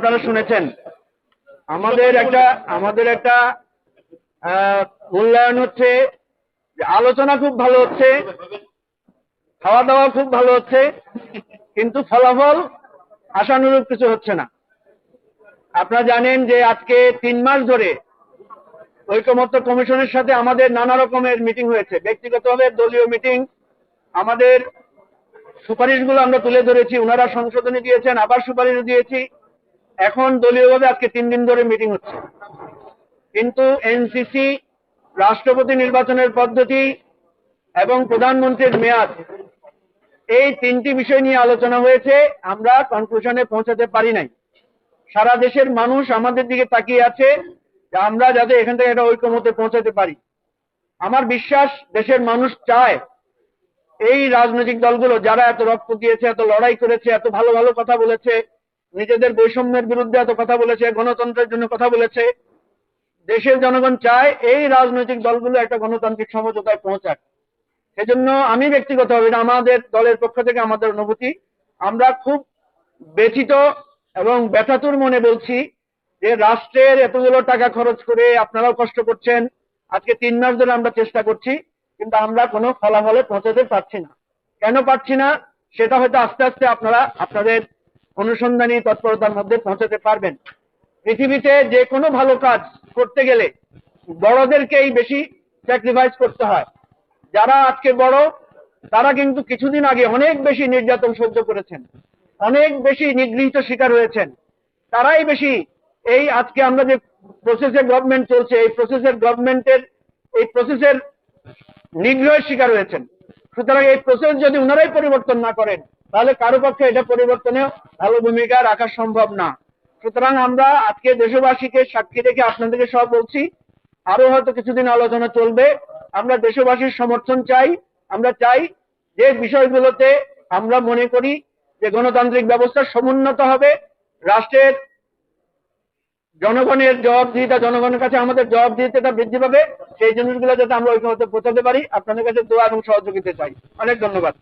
আপনারা শুনেছেন। আমাদের একটা আমাদের একটা মূল্যায়ন হচ্ছে, আলোচনা খুব ভালো হচ্ছে খাওয়া দাওয়া খুব ভালো হচ্ছে, কিন্তু ফলাফল আশানুরূপ কিছু হচ্ছে না। আপনারা জানেন যে আজকে তিন মাস ধরে ঐকমত্য কমিশনের সাথে আমাদের নানা রকমের মিটিং হয়েছে। ব্যক্তিগতভাবে দলীয় মিটিং, আমাদের সুপারিশগুলো আমরা তুলে ধরেছি ওনারা সংশোধনী দিয়েছেন, আবার সুপারিশ দিয়েছি। এখন দলীয়ভাবে আজকে তিন দিন ধরে মিটিং হচ্ছে। কিন্তু এনসিসি রাষ্ট্রপতি নির্বাচনের পদ্ধতি এবং প্রধানমন্ত্রীর মেয়াদ, এই তিনটি বিষয় নিয়ে আলোচনা হয়েছে। আমরা কনক্লুশনে পৌঁছাতে পারি নাই। সারা দেশের মানুষ আমাদের দিকে তাকিয়ে আছে আমরা যাতে এখান থেকে একটা ঐক্যমতে পৌঁছাতে পারি। আমার বিশ্বাস, দেশের মানুষ চায় এই রাজনৈতিক দলগুলো যারা এত রক্ত দিয়েছে, এত লড়াই করেছে, এত ভালো ভালো কথা বলেছে নিজেদের বৈষম্যের বিরুদ্ধে এত কথা বলেছে, গণতন্ত্রের জন্য কথা বলেছে। দেশের জনগণ চায় এই রাজনৈতিক দলগুলো একটা গণতান্ত্রিক সমঝোতায় পৌঁছাক। সেজন্য আমি ব্যক্তিগতভাবে এটা আমাদের দলের পক্ষ থেকে আমাদের অনুভূতি, আমরা খুব ব্যথিত এবং ব্যথাতুর মনে বলছি যে রাষ্ট্রের এতগুলো টাকা খরচ করে আপনারাও কষ্ট করছেন, আজকে তিন মাস ধরে আমরা চেষ্টা করছি, কিন্তু আমরা কোনো ফলাফলে পৌঁছাতে পারছি না। কেন পারছি না? সেটা হয়তো আস্তে আস্তে আপনারা, আপনাদের অনুসন্ধানী তৎপরতার মধ্যে পৌঁছাতে পারবেন। পৃথিবীতে যে কোনো ভালো কাজ করতে গেলে বড়দেরকেই বেশি স্যাক্রিফাইস করতে হয়। যারা আজকে বড়, তারা কিন্তু কিছুদিন আগে অনেক বেশি নির্যাতন সহ্য করেছেন, অনেক বেশি নিগৃহীত শিকার হয়েছেন। তারাই বেশি এই আজকে আমরা যে প্রসেসের গভর্নমেন্ট চলছে, এই প্রসেসের গভর্নমেন্টের এই প্রসেসের নিগ্রহের শিকার হয়েছেন। সুতরাং এই প্রসেস যদি ওনারাই পরিবর্তন না করেন, তাহলে কারও পক্ষে এটা পরিবর্তনে ভালো ভূমিকা রাখা সম্ভব না। সুতরাং আমরা আজকে দেশবাসীকে সাক্ষী রেখে আপনাদেরকে সব বলছি আরও হয়তো কিছুদিন আলোচনা চলবে। আমরা দেশবাসীর সমর্থন চাই, আমরা চাই যে বিষয়গুলোতে আমরা মনে করি যে গণতান্ত্রিক ব্যবস্থা সমুন্নত হবে, রাষ্ট্রের জনগণের জবাবদিহিতা, জনগণের কাছে আমাদের জবাবদিহিতা বৃদ্ধি পাবে, সেই জিনিসগুলো যাতে আমরা ঐক্যমতে পৌঁছাতে পারি। আপনাদের কাছে দোয়া এবং সহযোগিতা চাই। অনেক ধন্যবাদ।